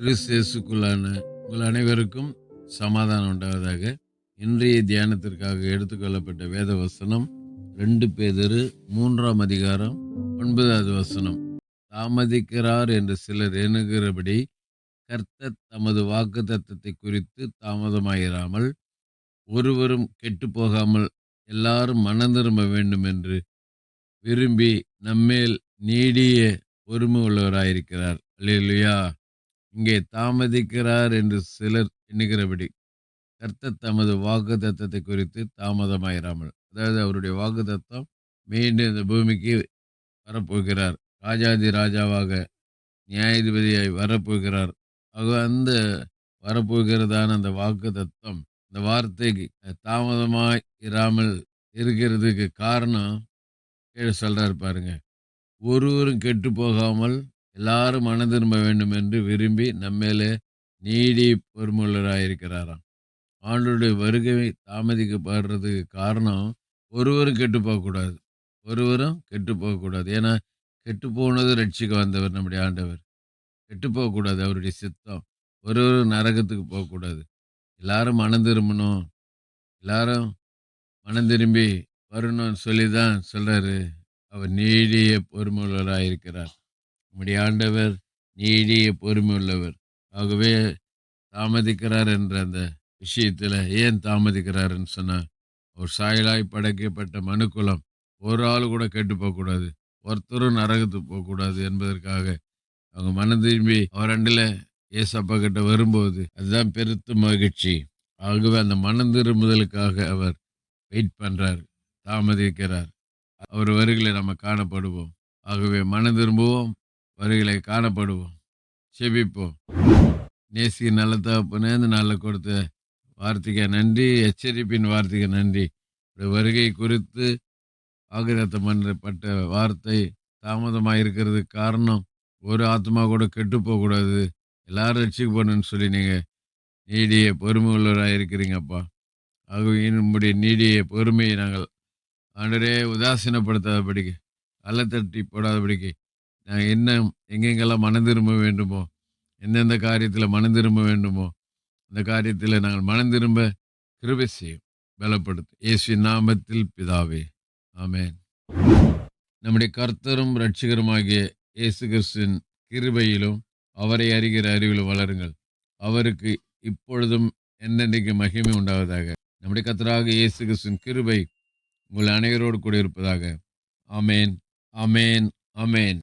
கிறிஸ்தேசுக்குள்ளான உங்கள் அனைவருக்கும் சமாதானம் உண்டாவதாக. இன்றைய தியானத்திற்காக எடுத்துக்கொள்ளப்பட்ட வேத வசனம் ரெண்டு பேதரு மூன்றாம் அதிகாரம் ஒன்பதாவது வசனம். தாமதிக்கிறார் என்று சிலர் எண்ணுகிறபடி கர்த்தர் தமது வாக்கு தத்தத்தை குறித்து தாமதமாயிராமல் ஒருவரும் கெட்டு போகாமல் எல்லாரும் மனம் திரும்ப வேண்டும் என்று விரும்பி நம்மேல் நீடிய பொறுமை உள்ளவராயிருக்கிறார். இல்லையா இங்கே தாமதிக்கிறார் என்று சிலர் எண்ணுகிறபடி கர்த்தர் தமது வாக்கு தத்தத்தை குறித்து தாமதமாயிராமல் அதாவது அவருடைய வாக்கு தத்தம் மீண்டும் இந்த பூமிக்கு வரப்போகிறார். ராஜாதி ராஜாவாக நியாயாதிபதியாய் வரப்போகிறார். ஆக அந்த வரப்போகிறதான அந்த வாக்கு தத்தம் இந்த வார்த்தைக்கு தாமதமாய் இராமல் இருக்கிறதுக்கு காரணம் கீழே சொல்கிறார் பாருங்க. ஒருவரும் கெட்டு போகாமல் எல்லாரும் மனம் திரும்ப வேண்டும் என்று விரும்பி நம்மேலே நீடி பொறுமுள்ளராயிருக்கிறாராம் ஆண்டோடைய வருகை தாமதிக்கப்படுறதுக்கு காரணம் ஒருவரும் கெட்டு போகக்கூடாது ஒருவரும் கெட்டு போகக்கூடாது ஏன்னா கெட்டு போனது ரட்சிக்க வந்தவர் நம்முடைய ஆண்டவர். கெட்டு போகக்கூடாது அவருடைய சித்தம். ஒருவரும் நரகத்துக்கு போகக்கூடாது. எல்லாரும் மனம் திரும்பணும் எல்லாரும் மனம் திரும்பி வரணும்னு சொல்லி தான் சொல்கிறாரு அவர் நீடிய பொறுமையுள்ளவராக இருக்கிறார் உம்முடைய ஆண்டவர் நீடிய பொறுமை உள்ளவர் ஆகவே தாமதிக்கிறார் என்ற அந்த விஷயத்தில் ஏன் தாமதிக்கிறாருன்னு சொன்னால் ஒரு சாயலாய் படைக்கப்பட்ட மனுக்குலம் ஒரு ஆள் கூட கெட்டு போகக்கூடாது. ஒருத்தரும் நரகத்துக்கு போகக்கூடாது என்பதற்காக அவங்க மன திரும்பி அவர் ரெண்டில் ஏசப்பா கிட்ட வரும்போது அதுதான் பெருத்த மகிழ்ச்சி. ஆகவே அந்த மனம் திரும்புதலுக்காக அவர் வெயிட் பண்ணுறார் தாமதிக்கிறார். அவர் வருகளை நம்ம காணப்படுவோம். ஆகவே மனம் திரும்புவோம். வருகளை காணப்படுவோம். செபிப்போம். நேசி நல்ல தகப்பனே இந்த நாளில் கொடுத்த வார்த்தைக்கு நன்றி எச்சரிப்பின் வார்த்தைக்கு நன்றி. இந்த வருகை குறித்து ஆகிரத்தம் பண்ணப்பட்ட வார்த்தை தாமதமாக இருக்கிறதுக்கு காரணம் ஒரு ஆத்மா கூட கெட்டு போகக்கூடாது. எல்லாரும் போகணுன்னு சொல்லி நீங்கள் நீடிய பொறுமை உள்ளவராக இருக்கிறீங்கப்பா. ஆகவே நம்முடைய நீடிய பொறுமையை நாங்கள் ஆண்டரே உதாசீனப்படுத்தாதபடிக்கு அல்லத்தட்டி போடாதபடிக்கு என்ன எங்கெங்கெல்லாம் மனம் திரும்ப வேண்டுமோ எந்தெந்த காரியத்தில் மனம் திரும்ப வேண்டுமோ அந்த காரியத்தில் நாங்கள் மனம் திரும்ப கிருபை செய்யும் பலப்படுத்தும். இயேசு நாமத்தில் பிதாவே ஆமேன். நம்முடைய கர்த்தரும் ரட்சிகருமாகிய இயேசு கிறிஸ்துவின் கிருபையிலும் அவரை அறிகிற அறிவிலும் வளருங்கள். அவருக்கு இப்பொழுதும் என்னென்றைக்கு மகிமை உண்டாவதாக. நம்முடைய கர்த்தராக இயேசு கிறிஸ்துவின் கிருபை உங்கள் அனைவரோடு கூட இருப்பதாக. ஆமேன் அமேன் அமேன்